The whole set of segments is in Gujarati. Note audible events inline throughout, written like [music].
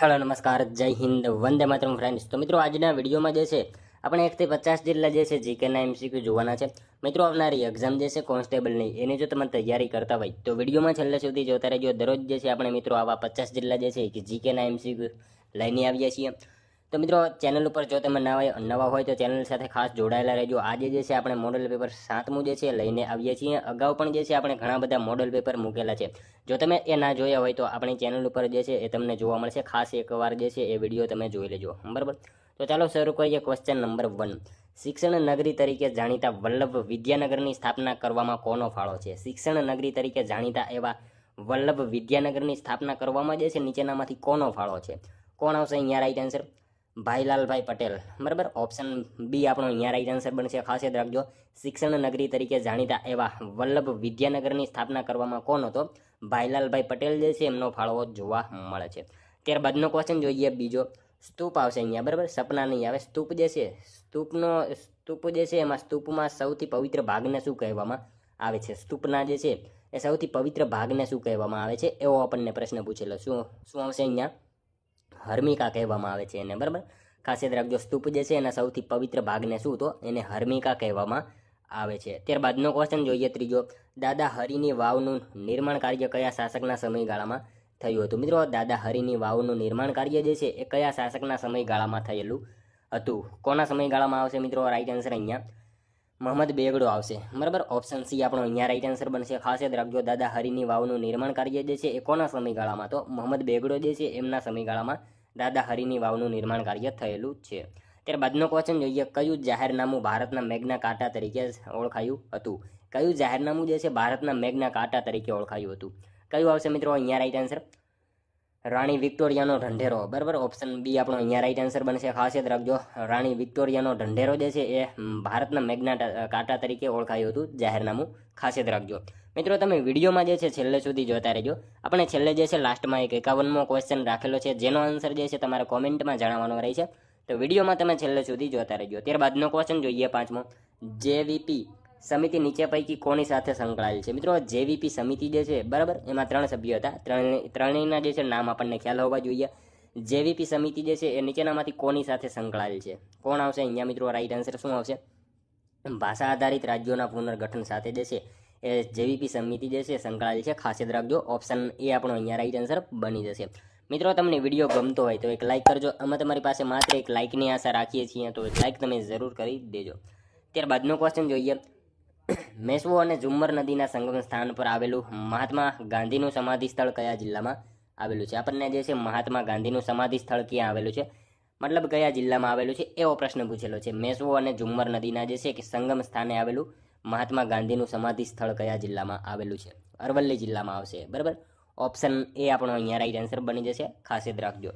હેલો નમસ્કાર, જય હિન્દ, વંદે માતરમ ફ્રેન્ડ્સ તો મિત્રો, આજના વિડીયોમાં જે છે, આપણે એકથી પચાસ જેટલા જે છે જીકેના એમસીક્યુ જોવાના છે. મિત્રો, આવનારી એક્ઝામ જે છે કોન્સ્ટેબલની એની જો તમે તૈયારી કરતા હોય, તો વિડીયોમાં છેલ્લે સુધી જોતા રહેજો. દરરોજ જે છે, આપણે મિત્રો, આવા પચાસ જેટલા જે છે કે જીકેના એમસીક્યુ લઈને આવીએ છીએ. તો મિત્રો ચેનલ ઉપર જો તમે નવા નવા હોય તો ચેનલ સાથે ખાસ જોડાયેલા રહેજો. આજે જે છે આપણે મોડલ પેપર સાતમું જે છે, લઈને આવીએ છીએ. અગાઉ પણ જે છે, આપણે ઘણા બધા મોડલ પેપર મૂકેલા છે. જો તમે એ ના જોયા હોય તો આપણી ચેનલ ઉપર જે છે, એ તમને જોવા મળશે. ખાસ એકવાર જે છે, એ વીડિયો તમે જોઈ લેજો. બરાબર? તો ચાલો શરૂ કરીએ ક્વેશ્ચન નંબર વન શિક્ષણ નગરી તરીકે જાણીતા વલ્લભ વિદ્યાનગરની સ્થાપના કરવામાં કોનો ફાળો છે? શિક્ષણ નગરી તરીકે જાણીતા એવા વલ્લભ વિદ્યાનગરની સ્થાપના કરવામાં જે છે, નીચેનામાંથી કોનો ફાળો છે? કોણ આવશે? અહીંયા રાઈટ આન્સર ભાઈલાલભાઈ પટેલ. બરાબર? ઓપ્શન બી આપણો અહીંયા રાઈટ આન્સર બનશે. ખાસ યાદ રાખજો. શિક્ષણ નગરી તરીકે જાણીતા એવા વલ્લભ વિદ્યાનગરની સ્થાપના કરવામાં કોણ હતો? ભાઈલાલભાઈ પટેલ જે છે, એમનો ફાળો જોવા મળે છે. ત્યારબાદનો ક્વેશ્ચન જોઈએ બીજો. સ્તૂપ આવશે અહીંયા, બરાબર? સપના નહીં આવે. સ્તૂપ જે છે, સ્તૂપનો, સ્તૂપ જે છે, એમાં સ્તૂપમાં સૌથી પવિત્ર ભાગને શું કહેવામાં આવે છે? સ્તૂપના જે છે, એ સૌથી પવિત્ર ભાગને શું કહેવામાં આવે છે? એવો આપણને પ્રશ્ન પૂછેલો. શું શું આવશે અહીંયા? હર્મિકા કહેવામાં આવે છે એને, બરાબર? ખાસ યાદ રાખજો, સ્તૂપ જે છે એના સૌથી પવિત્ર ભાગને શું તો એને હર્મિકા કહેવામાં આવે છે. ત્યારબાદનો ક્વેશ્ચન જોઈએ ત્રીજો, દાદા હરિની વાવનું નિર્માણ કાર્ય કયા શાસકના સમયગાળામાં થયું હતું? મિત્રો, દાદા હરિની વાવનું નિર્માણ કાર્ય જે છે એ કયા શાસકના સમયગાળામાં થયેલું હતું? કોના સમયગાળામાં આવશે મિત્રો? રાઈટ આન્સર અહીંયા મોહમ્મદ બેગડો આવશે, બરાબર? ઓપ્શન સી આપણો અહીંયા રાઈટ આન્સર બનશે. ખાસ યાદ રાખજો, દાદા હરિની વાવનું નિર્માણ કાર્ય જે છે એ કોના સમયગાળામાં? તો મોહમ્મદ બેગડો જે છે એમના સમયગાળામાં દાદા હરિની વાવનું નિર્માણ કાર્ય થયેલું છે. ત્યારબાદનો ક્વેશ્ચન જોઈએ, કયું જાહેરનામું ભારતના મેઘના કાંટા તરીકે ઓળખાયું હતું? કયું જાહેરનામું જે છે ભારતના મેઘના કાંટા તરીકે ઓળખાયું હતું? કયું આવશે મિત્રો? અહીંયા રાઈટ આન્સર રાણી વિક્ટોરિયાનો ઢંઢેરો. બરાબર? ઓપ્શન બી આપણો અહીંયા રાઈટ આન્સર બનશે. ખાસ યાદ રાખજો. રાણી વિક્ટોરિયાનો ઢંઢેરો જે છે એ ભારતના મેઘના કાંટા તરીકે ઓળખાયું હતું. જાહેરનામું ખાસ યાદ રાખજો. મિત્રો, તમે વિડીયોમાં જે છે છેલ્લે સુધી જોતા રહેજો. આપણે છેલ્લે જે છે, લાસ્ટમાં એક એકાવનમો ક્વેશ્ચન રાખેલો છે. જેનો આન્સર જે છે, તમારે કોમેન્ટમાં જણાવવાનો રહે છે. તો વિડીયોમાં તમે છેલ્લે સુધી જોતા રહેજો. ત્યારબાદનો ક્વેશ્ચન જોઈએ પાંચમો. જેવીપી સમિતિ નીચે પૈકી કોની સાથે સંકળાયેલ છે? મિત્રો જેવીપી સમિતિ જે છે, બરાબર? એમાં ત્રણ સભ્યો હતા. ત્રણ ત્રણેયના જે છે, નામ આપણને ખ્યાલ હોવા જોઈએ. જેવીપી સમિતિ જે છે, એ નીચેનામાંથી કોની સાથે સંકળાયેલ છે? કોણ આવશે? અહીંયા મિત્રો રાઈટ આન્સર શું આવશે? ભાષા આધારિત રાજ્યોના પુનર્ગઠન સાથે જે છે એ જેવીપી સમિતિ જે છે, સંકળાયેલ છે, ખાસ યાદ રાખજો ઓપ્શન એ આપણો અહીંયા રાઈટ આન્સર બની જશે. મિત્રો, તમને વીડિયો ગમતો હોય તો એક લાઇક કરજો. અમે તમારી પાસે માત્ર એક લાઇકની આશા રાખીએ છીએ, તો એક લાઇક તમે જરૂર કરી દેજો. ત્યારબાદનો ક્વેશ્ચન જોઈએ. મેસવો અને ઝુમ્મર નદીના સંગમ સ્થાન પર આવેલું મહાત્મા ગાંધીનું સમાધિ સ્થળ કયા જિલ્લામાં આવેલું છે? આપણને જે છે, મહાત્મા ગાંધીનું સમાધિ સ્થળ ક્યાં આવેલું છે? મતલબ કયા જિલ્લામાં આવેલું છે? એવો પ્રશ્ન પૂછેલો છે. મેસવો અને ઝુમ્મર નદીના જે છે કે સંગમ સ્થાને આવેલું મહાત્મા ગાંધીનું સમાધિ સ્થળ કયા જિલ્લામાં આવેલું છે? અરવલ્લી જિલ્લામાં આવશે, બરાબર? ઓપ્શન એ આપણો અહીંયા રાઈટ આન્સર બની જશે, ખાસ યાદ રાખજો.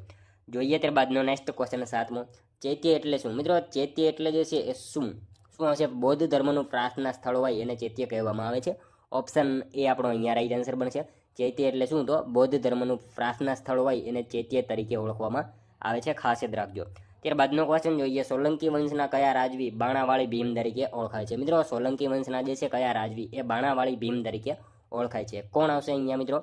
જોઈએ ત્યારબાદનો નેક્સ્ટ ક્વેશ્ચન સાતમો. ચૈત્ય એટલે શું? મિત્રો, ચૈત્ય એટલે જે છે એ શું? શું આવશે? બૌદ્ધ ધર્મનું પ્રાર્થના સ્થળ હોય એને ચૈત્ય કહેવામાં આવે છે. ઓપ્શન એ આપણો અહીંયા રાઈટ આન્સર બનશે. ચૈત્ય એટલે શું? તો બૌદ્ધ ધર્મનું પ્રાર્થના સ્થળ હોય એને ચૈત્ય તરીકે ઓળખવામાં આવે છે, ખાસ યાદ રાખજો. ત્યારબાદનો ક્વેશ્ચન જોઈએ. સોલંકી વંશના કયા રાજવી બાણાવાળી ભીમ તરીકે ઓળખાય છે? મિત્રો, સોલંકી વંશના જે છે, કયા રાજવી? એ બાણાવાળી ભીમ તરીકે ઓળખાય છે. કોણ આવશે અહીંયા, મિત્રો?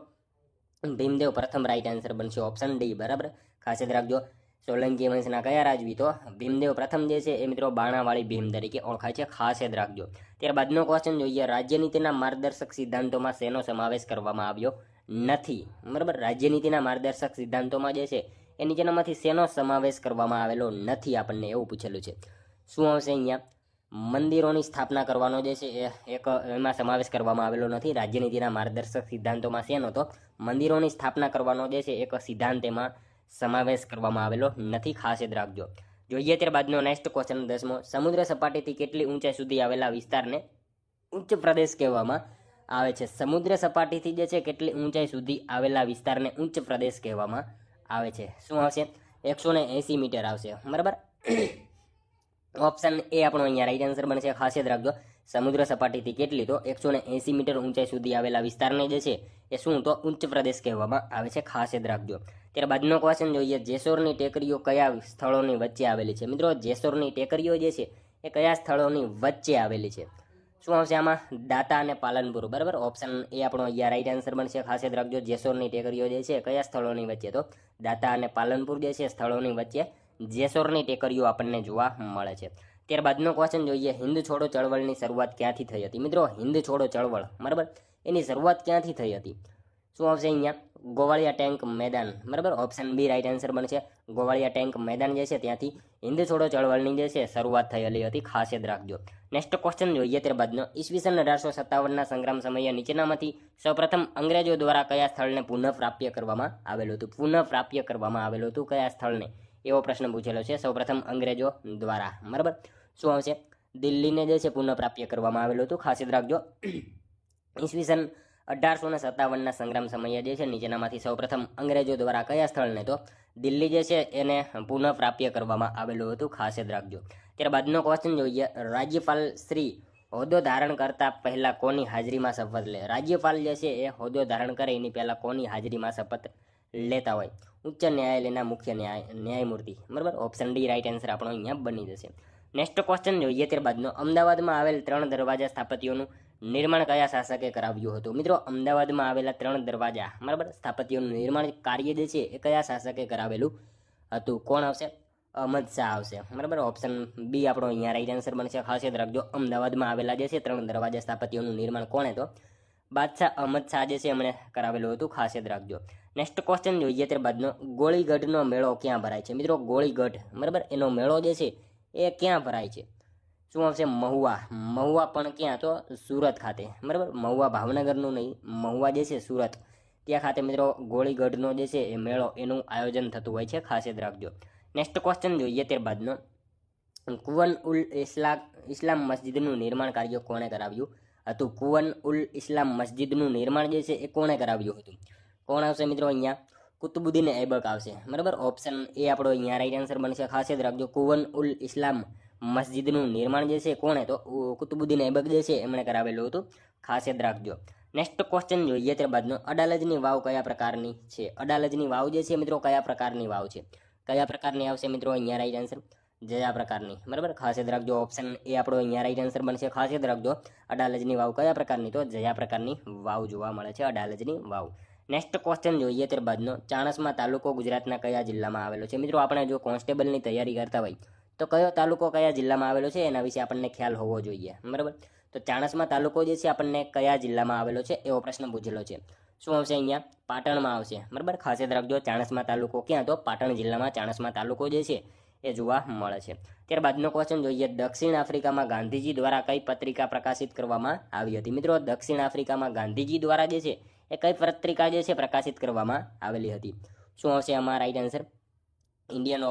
ભીમદેવ પ્રથમ રાઈટ આન્સર બનશે. ઓપ્શન ડી બરાબર? ખાસ યાદ રાખજો. સોલંકી વંશના કયા રાજવી? તો ભીમદેવ પ્રથમ જે છે, એ મિત્રો બાણાવાળી ભીમ તરીકે ઓળખાય છે. ખાસ યાદ રાખજો ત્યારબાદનો ક્વેશ્ચન જોઈએ. રાજ્યનીતિના માર્ગદર્શક સિદ્ધાંતોમાં શેનો સમાવેશ કરવામાં આવ્યો નથી? બરાબર? રાજ્યનીતિના માર્ગદર્શક સિદ્ધાંતોમાં જે છે એ નીચેનામાંથી શેનો સમાવેશ કરવામાં આવેલો નથી આપણને એવું પૂછેલું છે. શું આવશે અહીંયા? મંદિરોની સ્થાપના કરવાનો જે છે એ એક એમાં સમાવેશ કરવામાં આવેલો નથી. રાજ્યનીતિના માર્ગદર્શક સિદ્ધાંતોમાં શેનો તો મંદિરોની સ્થાપના કરવાનો જે છે એક સિદ્ધાંત એમાં સમાવેશ કરવામાં આવેલો નથી. ખાસ યાદ રાખજો. જોઈએ ત્યારબાદનો નેક્સ્ટ ક્વેશ્ચન દસમો. સમુદ્ર સપાટીથી કેટલી ઊંચાઈ સુધી આવેલા વિસ્તારને ઉચ્ચ પ્રદેશ કહેવામાં આવે છે? સમુદ્ર સપાટીથી જે છે કેટલી ઊંચાઈ સુધી આવેલા વિસ્તારને ઉચ્ચ પ્રદેશ કહેવામાં આવે છે. શું આવશે? એકસો ને એંસી મીટર આવશે. બરાબર? ઓપ્શન એ આપણો અહીંયા રાઈટ આન્સર બનશે. ખાસ યાદ રાખજો. સમુદ્ર સપાટીથી કેટલી તો એકસો ને એંસી મીટર ઊંચાઈ સુધી આવેલા વિસ્તારને જે છે, એ શું તો ઉચ્ચ પ્રદેશ કહેવામાં આવે છે. ખાસ યાદ રાખજો. ત્યારબાદનો ક્વેશ્ચન જોઈએ. જેસોરની ટેકરીઓ કયા સ્થળોની વચ્ચે આવેલી છે? મિત્રો, જેસોરની ટેકરીઓ જે છે, એ કયા સ્થળોની વચ્ચે આવેલી છે? શું આવશે આમાં? દાતા અને પાલનપુર, બરાબર? ઓપ્શન એ આપણો અહીંયા રાઈટ આન્સર બનશે. ખાસ યાદ રાખજો, જેસોરની ટેકરીઓ જે છે કયા સ્થળોની વચ્ચે? તો દાતા અને પાલનપુર જે છે સ્થળોની વચ્ચે જેસોરની ટેકરીઓ આપણને જોવા મળે છે. ત્યારબાદનો ક્વેશ્ચન જોઈએ હિન્દ છોડો ચળવળની શરૂઆત ક્યાંથી થઈ હતી? મિત્રો હિન્દ છોડો ચળવળ, બરાબર? એની શરૂઆત ક્યાંથી થઈ હતી? શું આવશે અહીંયા? ગોવાળિયા ટેન્ક મેદાન, બરાબર? ઓપ્શન બી રાઈટ આન્સર બનશે. ગોવાળિયા ટેન્ક મેદાન જે છે ત્યાંથી હિન્દ છોડો ચળવળની જે છે શરૂઆત થયેલી હતી, ખાસ યાદ રાખજો. નેક્સ્ટ ક્વેશ્ચન જોઈએ ત્યારબાદનો. ઈસવીસન અઢારસો સત્તાવનના સંગ્રામ સમયે નીચેનામાંથી સૌપ્રથમ અંગ્રેજો દ્વારા કયા સ્થળને પુનઃપ્રાપ્ય કરવામાં આવેલું હતું? પુનઃપ્રાપ્ય કરવામાં આવેલું હતું કયા સ્થળને? એવો પ્રશ્ન પૂછેલો છે સૌપ્રથમ અંગ્રેજો દ્વારા. બરાબર? શું આવશે? દિલ્હીને જે છે પુનઃપ્રાપ્ય કરવામાં આવેલું હતું? ખાસ યાદ રાખજો. ઈસવીસન અઢારસો ને સત્તાવનના સંગ્રામ સમયે જે છે નીચેનામાંથી સૌપ્રથમ અંગ્રેજો દ્વારા કયા સ્થળને તો દિલ્હી જે છે એને પુનઃપ્રાપ્ય કરવામાં આવેલું હતું, ખાસ યાદ રાખજો. ત્યારબાદનો ક્વેશ્ચન જોઈએ. રાજ્યપાલ શ્રી હોદ્દો ધારણ કરતા પહેલાં કોની હાજરીમાં શપથ લે? રાજ્યપાલ જે છે એ હોદ્દો ધારણ કરે એની પહેલાં કોની હાજરીમાં શપથ લેતા હોય? ઉચ્ચ ન્યાયાલયના મુખ્ય ન્યાય, ન્યાયમૂર્તિ. બરાબર? ઓપ્શન ડી રાઈટ આન્સર આપણો અહીંયા બની જશે. નેક્સ્ટ ક્વેશ્ચન જોઈએ. ત્યારબાદનો અમદાવાદમાં આવેલ ત્રણ દરવાજા સ્થાપત્યોનું નિર્માણ કયા શાસકે કરાવ્યું હતું? મિત્રો, અમદાવાદમાં આવેલા ત્રણ દરવાજા, બરાબર, સ્થાપત્યોનું નિર્માણ કાર્ય જે છે, એ કયા શાસકે કરાવેલું હતું? કોણ આવશે? અહમદ શાહ આવશે. બરાબર ઓપ્શન બી આપણો અહીંયા રાઈટ આન્સર બનશે. ખાસ યાદ રાખજો, અમદાવાદમાં આવેલા જે છે, ત્રણ દરવાજા, સ્થાપત્યોનું નિર્માણ કોણે તો બાદશાહ અહમદ શાહ જે છે, એમણે કરાવેલું હતું. ખાસ યાદ રાખજો. નેક્સ્ટ ક્વેશ્ચન જોઈએ ત્યારબાદનો ગોળીગઢનો મેળો ક્યાં ભરાય છે? મિત્રો, ગોળીગઢ, બરાબર, એનો મેળો જે છે, એ ક્યાં ભરાય છે? શું આવશે? મહુવા. મહુવા પણ ક્યાં? તો સુરત ખાતે. બરાબર? મહુવા ભાવનગરનું નહીં. મહુવા જે છે સુરત, ત્યાં ખાતે મિત્રો ગોળીગઢનો જે છે એ મેળો એનું આયોજન થતું હોય છે. ખાસ યાદ રાખજો. નેક્સ્ટ ક્વેશ્ચન જોઈએ ત્યારબાદનો. કુવન ઉલ ઇસ્લામ ઇસ્લામ મસ્જિદનું નિર્માણ કાર્ય કોણે કરાવ્યું હતું? કુવન ઉલ ઇસ્લામ મસ્જિદનું નિર્માણ જે છે એ કોણે કરાવ્યું હતું? કોણ આવશે મિત્રો અહીંયા? કુતુબુદ્દીન એબક આવશે. બરાબર? ઓપ્શન એ આપણો અહીંયા રાઈટ આન્સર બનશે. ખાસ યાદ રાખજો, કુવન ઉલ ઇસ્લામ મસ્જિદનું નિર્માણ જે છે કોણે તો કુતુબુદ્દીન એબક જે છે એમણે કરાવેલું હતું. ખાસ યાદ રાખજો. નેક્સ્ટ ક્વેશ્ચન જોઈએ ત્યારબાદનો. અડાલજની વાવ કયા પ્રકારની છે? અડાલજની વાવ જે છે મિત્રો કયા પ્રકારની વાવ છે? કયા પ્રકારની આવશે મિત્રો? અહીંયા રાઈટ આન્સર જયા પ્રકારની. બરાબર? ખાસ યાદ રાખજો ઓપ્શન એ આપણો અહીંયા રાઈટ આન્સર બનશે. ખાસ યાદ રાખજો, અડાલજની વાવ કયા પ્રકારની? તો જયા પ્રકારની વાવ જોવા મળે છે, અડાલજની વાવ. નેક્સ્ટ ક્વેશ્ચન જોઈએ ત્યારબાદનો. ચાણસમાં તાલુકો ગુજરાતના કયા જિલ્લામાં આવેલો છે? મિત્રો, આપણે જો કોન્સ્ટેબલની તૈયારી કરતા હોય, તો કયો તાલુકો કયા જિલ્લામાં આવેલો છે? એના વિશે આપણને ખ્યાલ હોવો જોઈએ. બરાબર? તો ચાણસમાં તાલુકો જે છે, આપણને કયા જિલ્લામાં આવેલો છે? એવો પ્રશ્ન પૂછેલો છે. શું આવશે અહીંયા? પાટણમાં આવશે. બરાબર? ખાસ યાદ રાખજો, ચાણસમાં તાલુકો ક્યાં તો? પાટણ જિલ્લામાં ચાણસમાં તાલુકો જે છે, એ જોવા મળે છે. ત્યારબાદનો ક્વેશ્ચન જોઈએ. દક્ષિણ આફ્રિકામાં ગાંધીજી દ્વારા કઈ પત્રિકા પ્રકાશિત કરવામાં આવી હતી? મિત્રો, દક્ષિણ આફ્રિકામાં ગાંધીજી દ્વારા જે છે એ કઈ પત્રિકા જે છે પ્રકાશિત કરવામાં આવેલી હતી. શું આવશે આમાં રાઈટ આન્સર ઇન્ડિયન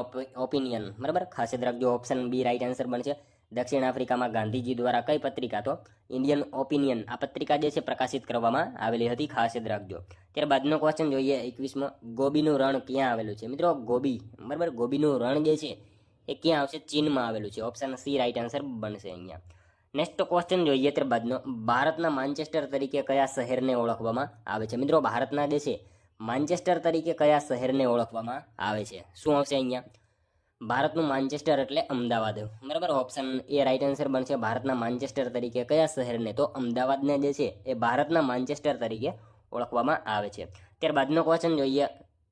ઓપિનિયન બરાબર? ખાસ યાદ રાખજો ઓપ્શન બી રાઈટ આન્સર બનશે. દક્ષિણ આફ્રિકામાં ગાંધીજી દ્વારા કઈ પત્રિકા? તો ઇન્ડિયન ઓપિનિયન આ પત્રિકા જે છે પ્રકાશિત કરવામાં આવેલી હતી, ખાસ યાદ રાખજો. ત્યારબાદનો ક્વેશ્ચન જોઈએ, એકવીસમાં. ગોબીનું રણ ક્યાં આવેલું છે? મિત્રો, ગોબી. બરાબર? ગોબીનું રણ જે છે એ ક્યાં આવશે? ચીનમાં આવેલું છે. ઓપ્શન સી રાઈટ આન્સર બનશે અહીંયા. નેક્સ્ટ ક્વેશ્ચન જોઈએ ત્યારબાદનો ભારતના માન્ચેસ્ટર તરીકે કયા શહેરને ઓળખવામાં આવે છે? મિત્રો, ભારતના જે છે માન્ચેસ્ટર તરીકે કયા શહેરને ઓળખવામાં આવે છે? શું આવશે અહીંયા? ભારતનું માન્ચેસ્ટર એટલે અમદાવાદ. બરાબર? ઓપ્શન એ રાઈટ આન્સર બનશે ભારતના માન્ચેસ્ટર તરીકે કયા શહેરને? તો અમદાવાદને જે છે, એ ભારતના માન્ચેસ્ટર તરીકે ઓળખવામાં આવે છે. ત્યારબાદનો ક્વેશ્ચન જોઈએ.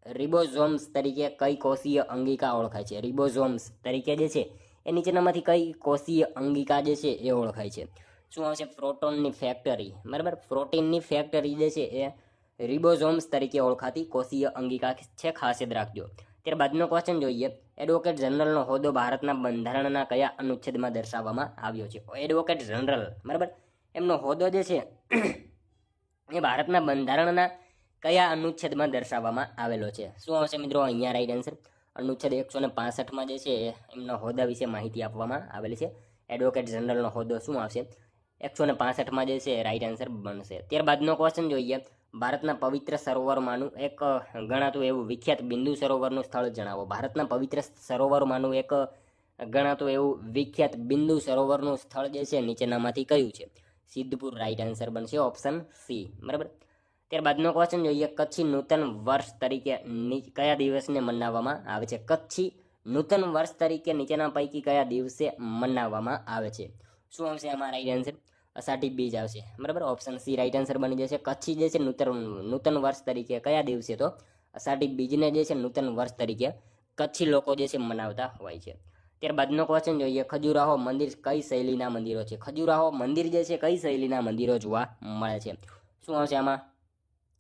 રિબોઝોમ્સ તરીકે કઈ કોષીય અંગિકા ઓળખાય છે? રિબોઝોમ્સ તરીકે જે છે એ નીચેનામાંથી કઈ કોષીય અંગિકા જે છે એ ઓળખાય છે. શું આવશે? પ્રોટોનની ફેક્ટરી. બરાબર? પ્રોટીનની ફેક્ટરી જે છે એ રિબોઝોમ્સ તરીકે ઓળખાતી કોષીય અંગિકા છે ખાસ યાદ રાખજો. ત્યારબાદનો ક્વેશ્ચન જોઈએ. એડવોકેટ જનરલનો હોદ્દો ભારતના બંધારણના કયા અનુચ્છેદમાં દર્શાવવામાં આવ્યો છે? Advocate general. બરાબર? એમનો હોદ્દો જે છે [clears throat] એ ભારતના બંધારણના કયા અનુચ્છેદમાં દર્શાવવામાં આવેલો છે? શું આવશે મિત્રો? અહીંયા રાઈટ આન્સર અનુચ્છેદ એકસો ને પાસઠમાં જે છે, એમના હોદ્દા વિશે માહિતી આપવામાં આવેલી છે. એડવોકેટ જનરલનો હોદ્દો શું આવશે? એકસો ને પાસઠમાં જે છે રાઈટ આન્સર બનશે. ત્યારબાદનો ક્વેશ્ચન જોઈએ. ભારતના પવિત્ર સરોવરમાંનું એક ગણાતું એવું વિખ્યાત બિંદુ સરોવરનું સ્થળ જણાવો. ભારતના પવિત્ર સરોવરમાંનું એક ગણાતું એવું વિખ્યાત બિંદુ સરોવરનું સ્થળ જે છે, નીચેનામાંથી કયું છે? સિદ્ધપુર રાઈટ આન્સર બનશે. ઓપ્શન સી બરાબર? ત્યારબાદનો ક્વેશ્ચન જોઈએ, કચ્છી નૂતન વર્ષ તરીકે કયા દિવસને મનાવવામાં આવે છે? કચ્છી નૂતન વર્ષ તરીકે નીચેના પૈકી કયા દિવસે મનાવવામાં આવે છે? શું આવશે? આમાં રાઈટ આન્સર અષાઢી બીજ આવશે. બરાબર? ઓપ્શન સી રાઈટ આન્સર બની જશે. કચ્છી જે છે નૂતન નૂતન વર્ષ તરીકે કયા દિવસે? તો અષાઢી બીજને જે છે નૂતન વર્ષ તરીકે કચ્છી લોકો જે છે મનાવતા હોય છે. ત્યારબાદનો ક્વેશ્ચન જોઈએ, ખજુરાહો મંદિર કઈ શૈલીના મંદિરો છે? ખજુરાહો મંદિર જે છે, કઈ શૈલીના મંદિરો જોવા મળે છે? શું આવશે આમાં?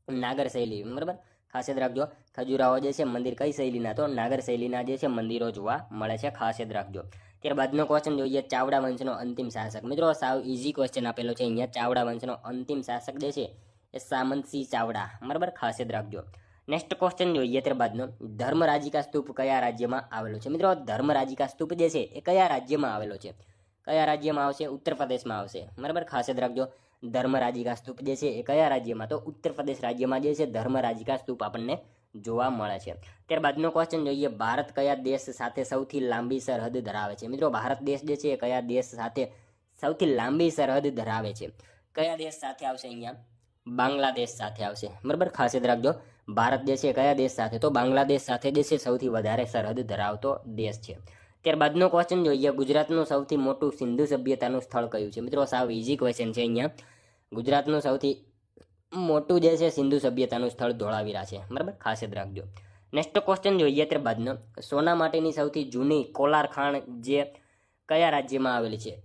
નાગર શૈલી, બરાબર? ખાસ યાદ રાખજો, ખજુરાહો જે છે મંદિર કઈ શૈલીના? તો નાગર શૈલીના જે છે મંદિરો જોવા મળે છે, ખાસ યાદ રાખજો. ત્યારબાદનો ક્વેશ્ચન જોઈએ ચાવડા વંશનો અંતિમ શાસક. મિત્રો, સાવ ઇઝી ક્વેશ્ચન આપેલો છે અહીંયા. ચાવડા વંશનો અંતિમ શાસક જે છે એ સામંતસિંહ ચાવડા, બરાબર? ખાસ યાદ રાખજો. નેક્સ્ટ ક્વેશ્ચન જોઈએ ત્યારબાદનો. ધર્મરાજિકા સ્તૂપ કયા રાજ્યમાં આવેલો છે? મિત્રો, ધર્મરાજિકા સ્તૂપ જે છે એ કયા રાજ્યમાં આવેલો છે? કયા રાજ્યમાં આવશે? ઉત્તર પ્રદેશમાં આવશે, બરાબર? ખાસ યાદ રાખજો. ધર્મરાજિકા સ્તૂપ જે છે એ કયા રાજ્યમાં? તો ઉત્તર પ્રદેશ રાજ્યમાં જે છે ધર્મરાજિકા સ્તૂપ આપણને જોવા મળે છે. ત્યારબાદનો ક્વેશ્ચન જોઈએ, ભારત કયા દેશ સાથે સૌથી લાંબી સરહદ ધરાવે છે? મિત્રો, ભારત દેશ જે છે એ કયા દેશ સાથે સૌથી લાંબી સરહદ ધરાવે છે? કયા દેશ સાથે આવશે અહીંયા? બાંગ્લાદેશ સાથે આવશે. બરાબર? ખાસ યાદ રાખજો. ભારત જે છે કયા દેશ સાથે? તો બાંગ્લાદેશ સાથે જે છે સૌથી વધારે સરહદ ધરાવતો દેશ છે. ત્યારબાદનો ક્વેશ્ચન જોઈએ. ગુજરાતનું સૌથી મોટું સિંધુ સભ્યતાનું સ્થળ કયું છે? મિત્રો, સાવ ઇઝી ક્વેશ્ચન છે અહીંયા. ગુજરાતનું સૌથી મોટું જે છે સિંધુ સભ્યતાનું સ્થળ ધોળાવીરા છે. બરાબર? ખાસ યાદ રાખજો. નેક્સ્ટ ક્વેશ્ચન જોઈએ ત્યારબાદનો. સોના માટેની સૌથી જૂની કોલાર ખાણ જે કયા રાજ્યમાં આવેલી છે?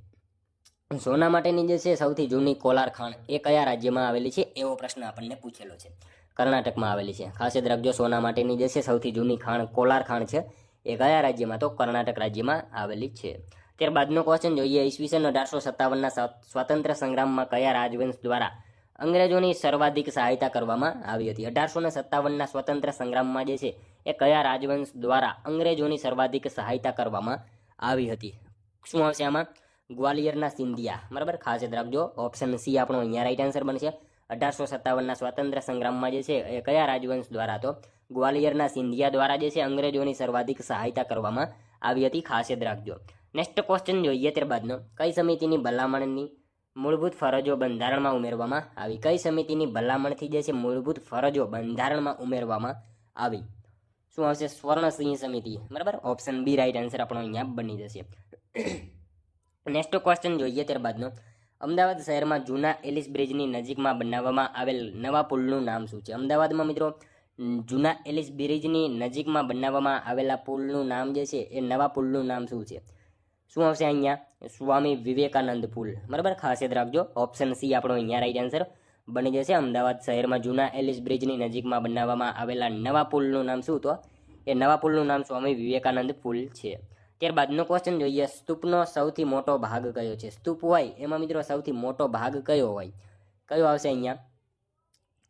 સોના માટેની જે છે સૌથી જૂની કોલાર ખાણ એ કયા રાજ્યમાં આવેલી છે? એવો પ્રશ્ન આપણને પૂછેલો છે. કર્ણાટકમાં આવેલી છે. ખાસ યાદ રાખજો, સોના માટેની જે છે સૌથી જૂની ખાણ કોલાર ખાણ છે. એ કયા રાજ્યમાં તો કર્ણાટક રાજ્યમાં આવેલી છે. ત્યારબાદનો ક્વેશ્ચન જોઈએ. ઈસવીસન અઢારસો સત્તાવનના સ્વાતંત્ર્ય સંગ્રામમાં કયા રાજવંશ દ્વારા અંગ્રેજોની સર્વાધિક સહાયતા કરવામાં આવી હતી? અઢારસો સત્તાવનના સ્વતંત્ર સંગ્રામમાં જે છે, એ કયા રાજવંશ દ્વારા અંગ્રેજોની સર્વાધિક સહાયતા કરવામાં આવી હતી? શું આવશે આમાં? ગ્વાલિયરના સિંધિયા. બરાબર? ખાસ યાદ રાખજો. ઓપ્શન સી આપણો અહીંયા રાઈટ આન્સર બનશે. અઢારસો સત્તાવનના સ્વાતંત્ર્ય સંગ્રામમાં જે છે, એ કયા રાજવંશ દ્વારા તો? ગ્વાલિયરના સિંધિયા દ્વારા જે છે, અંગ્રેજોની સર્વાધિક સહાયતા કરવામાં આવી હતી, ખાસ યાદ રાખજો. નેક્સ્ટ ક્વેશ્ચન જોઈએ ત્યારબાદનો. કઈ સમિતિની ભલામણની મૂળભૂત ફરજો બંધારણમાં ઉમેરવામાં આવી? કઈ સમિતિની ભલામણથી જે છે, મૂળભૂત ફરજો બંધારણમાં ઉમેરવામાં આવી? શું આવશે? સ્વર્ણસિંહ સમિતિ. બરાબર? ઓપ્શન બી રાઈટ આન્સર આપણો અહીંયા બની જશે. નેક્સ્ટ ક્વેશ્ચન જોઈએ ત્યારબાદનો. અમદાવાદ શહેરમાં જૂના એલિસ બ્રિજની નજીકમાં બનાવવામાં આવેલ નવા પુલનું નામ શું છે? અમદાવાદમાં મિત્રો, જૂના એલિસ બ્રિજની નજીકમાં બનાવવામાં આવેલા પુલનું નામ જે છે, એ નવા પુલનું નામ શું છે? શું આવશે અહીંયા? સ્વામી વિવેકાનંદ પુલ. બરાબર? ખાસ યાદ રાખજો. ઓપ્શન સી આપણો અહીંયા રાઈટ આન્સર બની જશે. અમદાવાદ શહેરમાં જૂના એલિસ બ્રિજની નજીકમાં બનાવવામાં આવેલા નવા પુલનું નામ શું તો? એ નવા પુલનું નામ સ્વામી વિવેકાનંદ પુલ છે. ત્યારબાદનો ક્વેશ્ચન જોઈએ. સ્તૂપનો સૌથી મોટો ભાગ કયો છે? સ્તૂપ હોય, એમાં મિત્રો સૌથી મોટો ભાગ કયો હોય? કયો આવશે અહીંયા?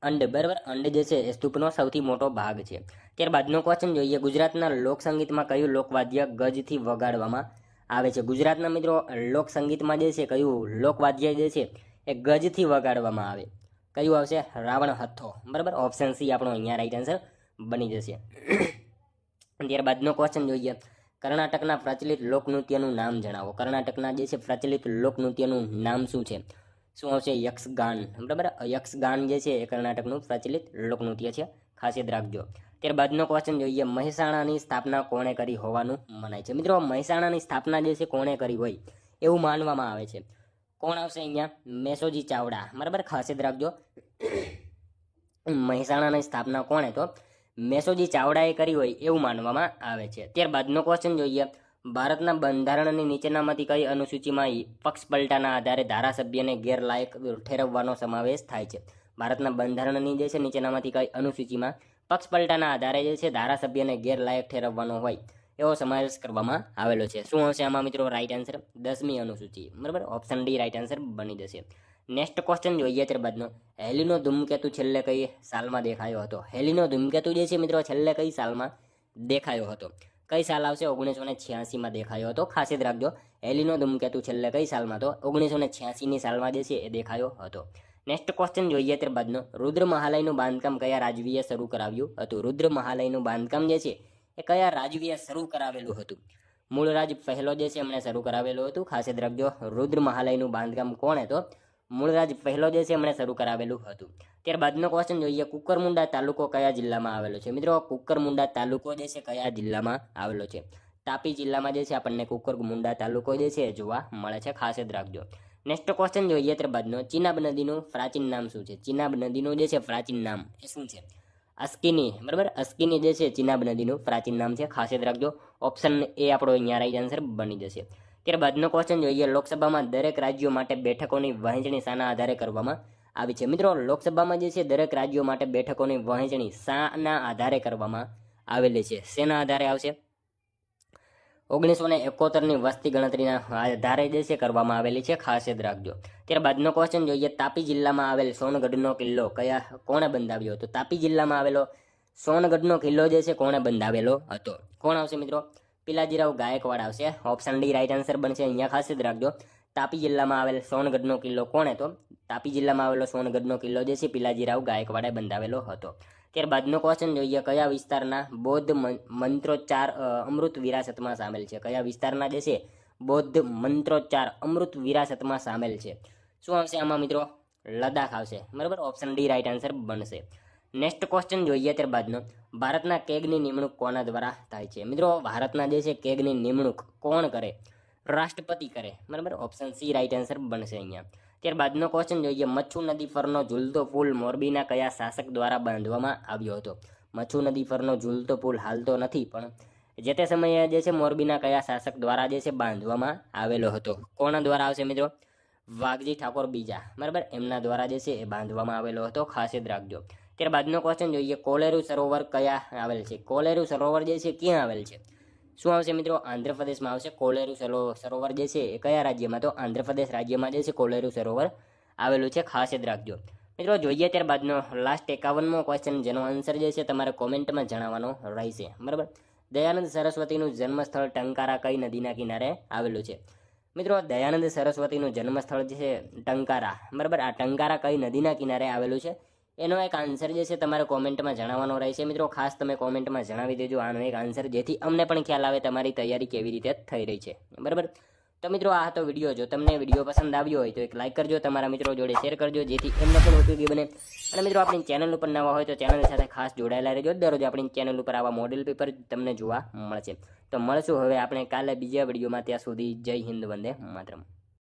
અંડ, બરાબર? અંડ જે છે, એ સ્તૂપનો સૌથી મોટો ભાગ છે. ત્યારબાદનો ક્વેશ્ચન જોઈએ. ગુજરાતના લોકસંગીતમાં કયું લોકવાદ્ય ગજથી વગાડવામાં આવે છે? ગુજરાતના મિત્રો લોકસંગીતમાં જે છે, કયું લોકવાદ્ય જે છે, એ ગજથી વગાડવામાં આવે. કયું આવશે? રાવણ હથ્થો. બરાબર? ઓપ્શન સી આપણો અહીંયા રાઈટ આન્સર બની જશે. ત્યારબાદનો ક્વેશ્ચન જોઈએ. કર્ણાટકના પ્રચલિત લોકનૃત્યનું નામ જણાવો. કર્ણાટકના જે છે પ્રચલિત લોકનૃત્યનું નામ શું છે? શું આવશે? યક્ષગાન. બરાબર? યક્ષગાન જે છે એ કર્ણાટકનું પ્રચલિત લોકનૃત્ય છે. ખાસ યાદ રાખજો. ત્યારબાદનો ક્વેશ્ચન જોઈએ. મહેસાણાની સ્થાપના કોણે કરી હોવાનું મનાય છે. મિત્રો, મહેસાણાની સ્થાપના જે છે કોણે કરી હોય એવું માનવામાં આવે છે. કોણ આવશે અહીંયા? મેસોજી ચાવડા. બરાબર? ખાસ યાદ રાખજો. મહેસાણાની સ્થાપના કોણે? તો મેસોજી ચાવડાએ કરી હોય એવું માનવામાં આવે છે. ત્યારબાદનો ક્વેશ્ચન જોઈએ. ભારતના બંધારણની નીચેનામાંથી કઈ અનુસૂચિમાં પક્ષ પલટાના આધારે ધારાસભ્યને ગેરલાયક ઠેરવવાનો સમાવેશ થાય છે? ભારતના બંધારણની જે છે નીચેનામાંથી કઈ અનુસૂચિમાં પક્ષ પલટાના આધારે જે છે ધારાસભ્યને ગેરલાયક ઠેરવવાનો હોય એવો સમાવેશ કરવામાં આવેલો છે. શું હશે આમાં મિત્રો? રાઈટ આન્સર દસમી અનુસૂચિ. બરાબર? ઓપ્શન ડી રાઈટ આન્સર બની જશે. નેક્સ્ટ ક્વેશ્ચન જોઈએ ત્યારબાદનો હેલીનો ધૂમકેતુ છેલ્લે કઈ સાલમાં દેખાયો હતો? હેલીનો ધૂમકેતુ જે છે મિત્રો, છેલ્લે કઈ સાલમાં દેખાયો હતો? કઈ સાલ આવશે? ઓગણીસો ને છ્યાસીમાં દેખાયો હતો. ખાસ યાદ રાખજો, હેલીનો ધૂમકેતુ છેલ્લે કઈ સાલમાં તો ઓગણીસો ને છ્યાસીની સાલમાં જે છે એ દેખાયો હતો. નેક્સ્ટ ક્વેશ્ચન જોઈએ ત્યારબાદનો રુદ્ર મહાલયનું બાંધકામ કયા રાજવીએ શરૂ કરાવ્યું હતું? રુદ્ર મહાલયનું બાંધકામ જે છે એ કયા રાજવીએ શરૂ કરાવેલું હતું? મૂળ રાજ પહેલો જે છે એમણે શરૂ કરાવેલું હતું. ખાસ યાદ રાખજો, રુદ્ર મહાલયનું બાંધકામ કોણે તો મૂળરાજ પહેલો જે છે એમણે શરૂ કરાવેલું હતું. ત્યારબાદનો ક્વેશ્ચન જોઈએ, કુકરમુંડા તાલુકો કયા જિલ્લામાં આવેલો છે? મિત્રો, કુકરમુંડા તાલુકો જે છે, કયા જિલ્લામાં આવેલો છે? તાપી જિલ્લામાં જે છે, આપણને કુકરમુંડા તાલુકો જે છે, એ જોવા મળે છે. ખાસ યાદ રાખજો. નેક્સ્ટ ક્વેશ્ચન જોઈએ, ત્યારબાદનો. ચિનાબ નદીનું પ્રાચીન નામ શું છે? ચિનાબ નદીનું જે છે, પ્રાચીન નામ એ શું છે? અસ્કિની, બરાબર? અસ્કિની જે છે, ચિનાબ નદીનું પ્રાચીન નામ છે. ખાસ યાદ રાખજો. ઓપ્શન એ આપણો અહીંયા રાઈટ આન્સર બની જશે. ત્યારબાદનો ક્વેશ્ચન જોઈએ. લોકસભામાં દરેક રાજ્યો માટે બેઠકોની વહેંચણી શાના આધારે કરવામાં આવી છે. મિત્રો, લોકસભામાં જે છે, દરેક રાજ્યો માટે બેઠકોની વહેંચણી શાના આધારે કરવામાં આવેલી છે. શેના આધારે આવશે? ઓગણીસો ને એકોતેરની વસ્તી ગણતરીના આધારે જે છે, કરવામાં આવેલી છે. ખાસ યાદ રાખજો. ત્યારબાદનો ક્વેશ્ચન જોઈએ. તાપી જિલ્લામાં આવેલ સોનગઢનો કિલ્લો કયા, કોણે બંધાવ્યો હતો? તાપી જિલ્લામાં આવેલો સોનગઢનો કિલ્લો જે છે, કોણે બંધાવેલો હતો? કોણ આવશે મિત્રો? પિલાજીરાવ ગાયકવાડ આવશે. ઓપ્શન ડી રાઈટ આન્સર બનશે અહીંયા ખાસ યાદ રાખજો. તાપી જિલ્લામાં આવેલ સોનગઢનો કિલ્લો કોણ હતો? તાપી જિલ્લામાં આવેલો સોનગઢનો કિલ્લો જે છે પિલાજીરાવ ગાયકવાડે બંધાવેલો હતો. ત્યારબાદનો ક્વેશ્ચન જોઈએ, કયા વિસ્તારના બૌદ્ધ મંત્રોચ્ચાર અમૃત વિરાસતમાં સામેલ છે? કયા વિસ્તારના જે છે બૌદ્ધ મંત્રોચ્ચાર, અમૃત વિરાસતમાં સામેલ છે? શું આવશે આમાં મિત્રો? લદ્દાખ આવશે. બરાબર? ઓપ્શન ડી રાઈટ આન્સર બનશે. નેક્સ્ટ ક્વેશ્ચન જોઈએ ત્યારબાદનો. ભારતના કેગની નિમણૂક કોના દ્વારા થાય છે? મિત્રો, ભારતના જે છે કેગની નિમણૂક કોણ કરે? રાષ્ટ્રપતિ કરે. બરાબર? ઓપ્શન સી રાઈટ આન્સર બનશે અહીંયા. ત્યારબાદનો ક્વેશ્ચન જોઈએ. મચ્છુ નદી પરનો ઝૂલતો પુલ મોરબીના કયા શાસક દ્વારા બાંધવામાં આવ્યો હતો? મચ્છુ નદી પરનો ઝૂલતો પુલ હાલતો નથી, પણ જે તે સમયે જે છે મોરબીના કયા શાસક દ્વારા જે છે બાંધવામાં આવેલો હતો? કોના દ્વારા આવશે મિત્રો? વાઘજી ઠાકોર બીજા. બરાબર? એમના દ્વારા જે છે એ બાંધવામાં આવેલો હતો. ખાસ યાદ રાખજો. ત્યારબાદનો ક્વેશ્ચન જોઈએ. કોલેરુ સરોવર કયા આવેલ છે? કોલેરુ સરોવર જે છે, ક્યાં આવેલ છે? શું આવશે મિત્રો? આંધ્રપ્રદેશમાં આવશે. કોલેરુ સરો- સરોવર જે છે, એ કયા રાજ્યમાં? તો આંધ્રપ્રદેશ રાજ્યમાં જે છે, કોલેરુ સરોવર આવેલું છે. ખાસ યાદ રાખજો. મિત્રો, જોઈએ ત્યારબાદનો લાસ્ટ એકાવનમો ક્વેશ્ચન જેનો આન્સર જે છે, તમારે કોમેન્ટમાં જણાવવાનો રહેશે. બરાબર? દયાનંદ સરસ્વતીનું જન્મસ્થળ ટંકારા કઈ નદીના કિનારે આવેલું છે? મિત્રો, દયાનંદ સરસ્વતીનું જન્મસ્થળ જે છે, ટંકારા. બરાબર? આ ટંકારા કઈ નદીના કિનારે આવેલું છે? એનો એક આન્સર જે છે તમારે કોમેન્ટમાં જણાવવાનો રહેશે. મિત્રો, ખાસ તમે કોમેન્ટમાં જણાવી દેજો. આનો એક આન્સર જેથી અમને પણ ખ્યાલ આવે તમારી તૈયારી કેવી રીતે થઈ રહી છે. બરાબર? તો મિત્રો, આ હતો વીડિયો. જો તમને વીડિયો પસંદ આવ્યો હોય તો એક લાઇક કરજો, તમારા મિત્રો જોડે શેર કરજો, જેથી એમને પણ ઉપયોગી બને. અને મિત્રો, આપણી ચેનલ ઉપર નવા હોય તો ચેનલ સાથે ખાસ જોડાયેલા રહેજો. દરરોજ આપણી ચેનલ ઉપર આવા મોડેલ પેપર તમને જોવા મળશે. તો મળશું હવે આપણે કાલે બીજા વિડીયોમાં. ત્યાં સુધી જય હિન્દ, વંદે માતરમ.